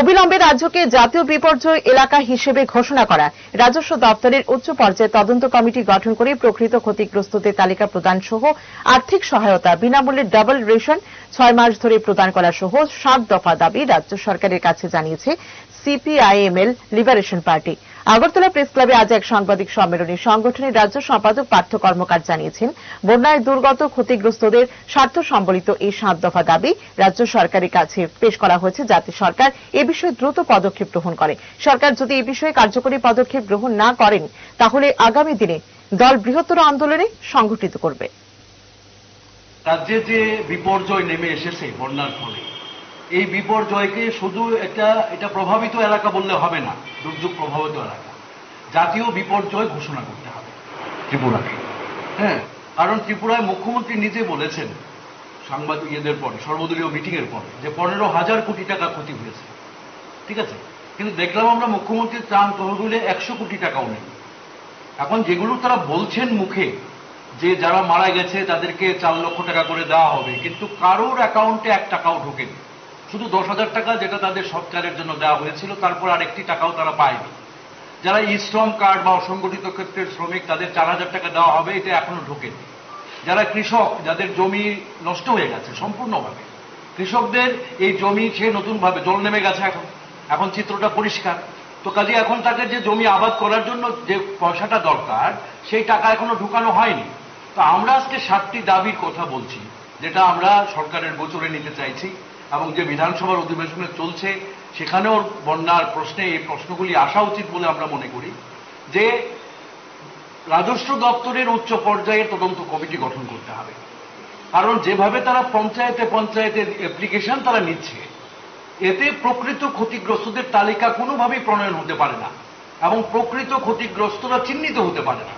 অবিলম্বে রাজ্যকে জাতীয় বিপর্যয় এলাকা হিসেবে ঘোষণা করা। রাজস্ব দপ্তরের উচ্চ পর্যায়ে তদন্ত কমিটি গঠন করে প্রকৃত ক্ষতিগ্রস্তদের তালিকা প্রদান সহ আর্থিক সহায়তা, বিনামূল্যে ডাবল রেশন ছয় মাস ধরে প্রদান করা সহ সাত দফা দাবি রাজ্য সরকারের কাছে জানিয়েছে CPIML liberation party. Agartala press ক্লাবে আজ এক সাংবাদিক সম্মেলনে সংগঠনের রাজ্য সম্পাদক পার্থ কর্মকার জানিয়েছেন, বন্যায় দুর্গত ক্ষতিগ্রস্তদের স্বার্থ সম্বলিত এই সাত দফা দাবি রাজ্য সরকারের কাছে পেশ করা হয়েছে যাতে সরকার এ বিষয়ে দ্রুত পদক্ষেপ গ্রহণ করে। সরকার যদি এ বিষয়ে কার্যকরী পদক্ষেপ গ্রহণ না করেন, তাহলে আগামী দিনে দল বৃহত্তর আন্দোলনে সংগঠিত করবে। রাজ্যে যে বিপর্যয় নেমে এসেছে বন্যার ফলে, এই বিপর্যয়কে শুধু এটা এটা প্রভাবিত এলাকা বললে হবে না, দুর্যোগ প্রভাবিত এলাকা। জাতীয় বিপর্যয় ঘোষণা করতে হবে ত্রিপুরাকে। হ্যাঁ কারণ ত্রিপুরায় মুখ্যমন্ত্রী নিজে বলেছেন, সাংবাদিক ইয়েদের পরে, সর্বদলীয় মিটিং এর পরে, যে পনেরো হাজার কোটি টাকা ক্ষতি হয়েছে। ঠিক আছে? কিন্তু দেখলাম আমরা মুখ্যমন্ত্রীর ত্রাণ তহবিলে একশো কোটি টাকাও নেই। এখন যেগুলো তারা বলছেন মুখে যে যারা মারা গেছে, তাদেরকে চার লক্ষ টাকা করে দেওয়া হবে। কিন্তু কারোর অ্যাকাউন্টে এক টাকাও ঢোকেনি। শুধু দশ হাজার টাকা যেটা তাদের সৎকারের জন্য দেওয়া হয়েছিল, তারপর আর একটি টাকাও তারা পায়নি। যারা শ্রম কার্ড বা অসংগঠিত ক্ষেত্রের শ্রমিক, তাদের চার হাজার টাকা দেওয়া হবে, এটা এখনও ঢোকেনি। যারা কৃষক, যাদের জমি নষ্ট হয়ে গেছে, সম্পূর্ণভাবে। কৃষকদের এই জমি সে নতুনভাবে জল নেমে গেছে এখন। এখন চিত্রটা পরিষ্কার। তো কাজে এখন তাকে যে জমি আবাদ করার জন্য যে পয়সাটা দরকার, সেই টাকা এখনও ঢুকানো হয়নি। তো আমরা আজকে সাতটি দাবির কথা বলছি, যেটা আমরা সরকারের গোচরে নিতে চাইছি এবং যে বিধানসভার অধিবেশনে চলছে, সেখানেও বন্যার প্রশ্নে এই প্রশ্নগুলি আসা উচিত বলে আমরা মনে করি, যে রাজস্ব দপ্তরের উচ্চ পর্যায়ে তদন্ত কমিটি গঠন করতে হবে। কারণ যেভাবে তারা পঞ্চায়েতে পঞ্চায়েতে অ্যাপ্লিকেশন তারা নিচ্ছে, এতে প্রকৃত ক্ষতিগ্রস্তদের তালিকা কোনোভাবেই প্রণয়ন হতে পারে না এবং প্রকৃত ক্ষতিগ্রস্তরা চিহ্নিত হতে পারে না।